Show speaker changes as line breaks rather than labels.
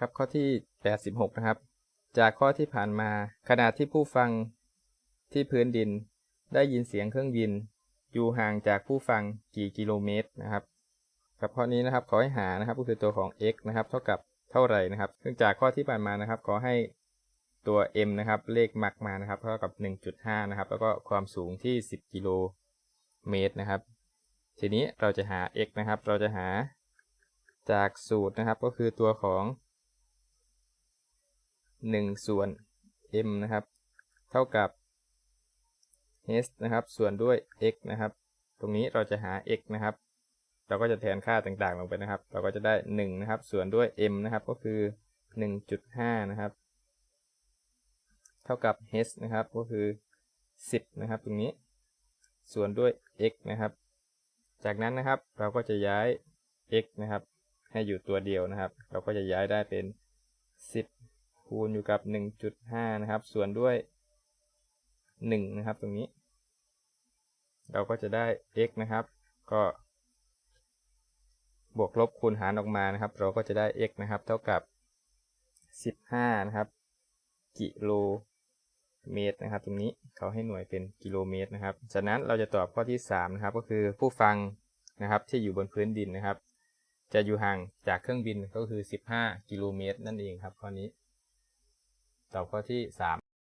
ครับข้อที่ 86 นะครับ จากข้อที่ผ่านมาขณะที่ผู้ฟังที่พื้นดิน ได้ยินเสียงเครื่องบิน อยู่ห่างจากผู้ฟังกี่กิโลเมตรนะครับครับข้อนี้นะครับขอให้หานะครับก็คือตัวของ x นะครับ เท่ากับเท่าไหร่นะครับซึ่งจากข้อที่ผ่านมานะครับ ขอให้ตัว m นะครับเลขมักมานะครับเท่ากับ 1.5 นะครับ แล้วก็ความสูงที่ 10 กิโลเมตรนะครับ ทีนี้เราจะหา x นะครับ เราจะหาจากสูตรนะครับ ก็คือตัวของ 1 ส่วน m นะครับ เท่ากับ h นะครับ ส่วนด้วย x นะครับ ตรงนี้เราจะหา x นะครับ เราก็จะแทนค่าต่างๆลงไปนะครับ เราก็จะได้ 1 นะครับ ส่วนด้วย m นะครับ ก็คือ 1.5 นะครับ เท่ากับ h นะครับ ก็คือ 10 นะครับ ตรงนี้ ส่วนด้วย x นะครับ จากนั้นนะครับ เราก็จะย้าย x นะครับ ให้อยู่ตัวเดียวนะครับ เราก็จะย้ายได้เป็น 10 คูณอยู่กับ 1.5 นะครับ ส่วนด้วย 1 นะครับ ตรงนี้ เราก็จะได้ x นะครับ ก็บวกลบคูณหารออกมานะครับ เราก็จะได้ x นะครับ เท่ากับ 15 นะครับ กิโลเมตรนะครับ ตรงนี้เขาให้หน่วยเป็นกิโลเมตรนะครับ จากนั้นเราจะตอบข้อที่ 3 นะครับ ก็คือผู้ฟังนะครับที่อยู่บนพื้นดินนะครับ จะอยู่ห่างจากเครื่องบินก็คือ 15 กิโลเมตรนั่นเองครับข้อนี้ ตอบข้อที่3